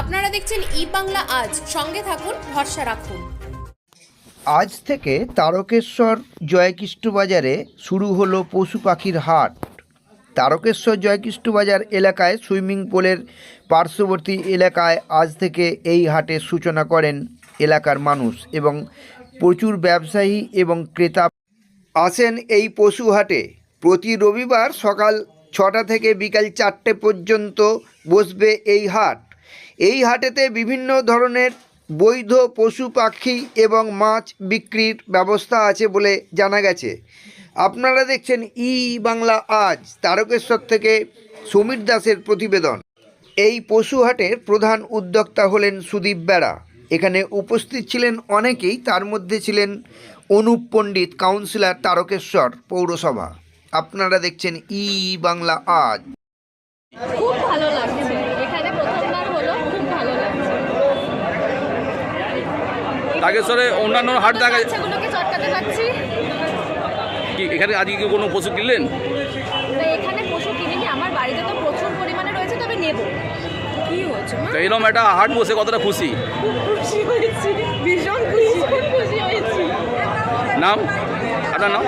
আপনারা দেখছেন ই বাংলা আজ। সঙ্গে থাকুন, ভরসা রাখুন। আজ থেকে তারকেশ্বর জয়কৃষ্ণ বাজারে শুরু হলো পশু পাখির হাট। তারকেশ্বর জয়কৃষ্ণ বাজার এলাকায় সুইমিং পুলের পার্শ্ববর্তী এলাকায় আজ থেকে এই হাটের সূচনা করেন এলাকার মানুষ এবং প্রচুর ব্যবসায়ী এবং ক্রেতা আসেন এই পশু হাটে। প্রতি রবিবার সকাল ছটা থেকে বিকাল চারটে পর্যন্ত বসবে এই হাট। এই হাটেতে বিভিন্ন ধরনের বৈধ পশু পাখি এবং মাছ বিক্রির ব্যবস্থা আছে বলে জানা গেছে। আপনারা দেখছেন ই বাংলা আজ, তারকেশ্বর থেকে সমীর দাসের প্রতিবেদন। এই পশু হাটের প্রধান উদ্যোক্তা হলেন সুদীপ বেড়া। এখানে উপস্থিত ছিলেন অনেকেই, তার মধ্যে ছিলেন অনুপ পণ্ডিত, কাউন্সিলর তারকেশ্বর পৌরসভা। আপনারা দেখছেন ই বাংলা আজ। খুব ভালো লাগছে এখানে প্রথমবার হলো খুব ভালো লাগছে তাগেশ্বরে অন্যান্য হাট দেখা বাচ্চাগুলোকে কি এখানে আজকে কি কোনো পশু কিনলেন? তো এখানে পশু কিনিনি আমার বাড়িতে তো প্রচুর পরিমাণে রয়েছে তবে নেব। কি হয়েছে তো এরকম একটা হাট বসে কতটা খুশি? খুশি হয়েছি ভীষণ খুশি। খুশি হয়েছি। নাম? আপনার নাম?